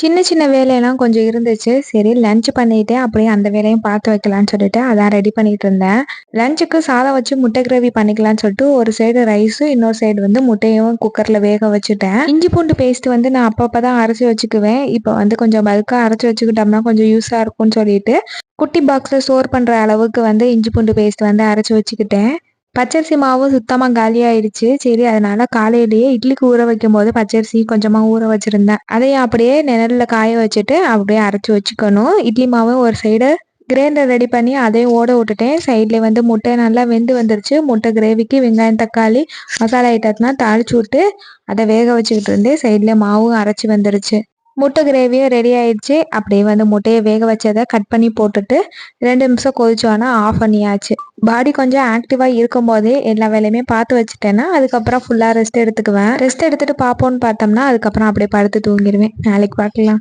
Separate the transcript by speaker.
Speaker 1: சின்ன சின்ன வேலையெல்லாம் கொஞ்சம் இருந்துச்சு. சரி லஞ்ச் பண்ணிட்டு அப்படியே அந்த வேலையும் பார்த்து வைக்கலாம்னு சொல்லிட்டு அதான் ரெடி பண்ணிட்டு இருந்தேன். லஞ்சுக்கு சாதம் வச்சு முட்டை கிரேவி பண்ணிக்கலாம்னு சொல்லிட்டு ஒரு சைடு ரைஸும் இன்னொரு சைடு வந்து முட்டையும் குக்கரில் வேக வச்சுட்டேன். இஞ்சி பூண்டு பேஸ்ட் வந்து நான் அப்பப்போ தான் அரைச்சி வச்சுக்குவேன். இப்போ வந்து கொஞ்சம் பல்காக அரைச்சி வச்சுக்கிட்டோம்னா கொஞ்சம் யூஸாக இருக்கும்னு சொல்லிட்டு குட்டி பாக்ஸில் ஸ்டோர் பண்ணுற அளவுக்கு வந்து இஞ்சி பூண்டு பேஸ்ட் வந்து அரைச்சி வச்சுக்கிட்டேன். பச்சரிசி மாவும் சுத்தமாக காலியாயிடுச்சு சரி அதனால காலையிலேயே இட்லிக்கு ஊற வைக்கும் போது பச்சரிசி கொஞ்சமாக ஊற வச்சுருந்தேன். அதையும் அப்படியே நிழலில் காய வச்சுட்டு அப்படியே அரைச்சி வச்சுக்கணும். இட்லி மாவும் ஒரு சைடு கிரைண்டர் ரெடி பண்ணி அதையும் ஓட விட்டுட்டேன். சைடில் வந்து முட்டை நல்லா வெந்து வந்துருச்சு. முட்டை கிரேவிக்கு வெங்காயம் தக்காளி மசாலா ஐட்டத்தான் தாளிச்சு விட்டு அதை வேக வச்சுக்கிட்டு இருந்தேன். சைடில் மாவும் அரைச்சி வந்துருச்சு. முட்டை கிரேவியும் ரெடி ஆயிடுச்சு. அப்படியே வந்து முட்டையை வேக வச்சதை கட் பண்ணி போட்டுட்டு ரெண்டு நிமிஷம் கொதிச்சோன்னா ஆஃப் பண்ணியாச்சு. பாடி கொஞ்சம் ஆக்டிவாக இருக்கும் போதே எல்லா வேலையுமே பார்த்து வச்சுட்டேன்னா அதுக்கப்புறம் ஃபுல்லாக ரெஸ்ட் எடுத்துக்குவேன். ரெஸ்ட் எடுத்துட்டு பார்ப்போன்னு பார்த்தோம்னா அதுக்கப்புறம் அப்படியே படுத்து தூங்கிடுவேன் நாளைக்கு பார்க்கலாம்.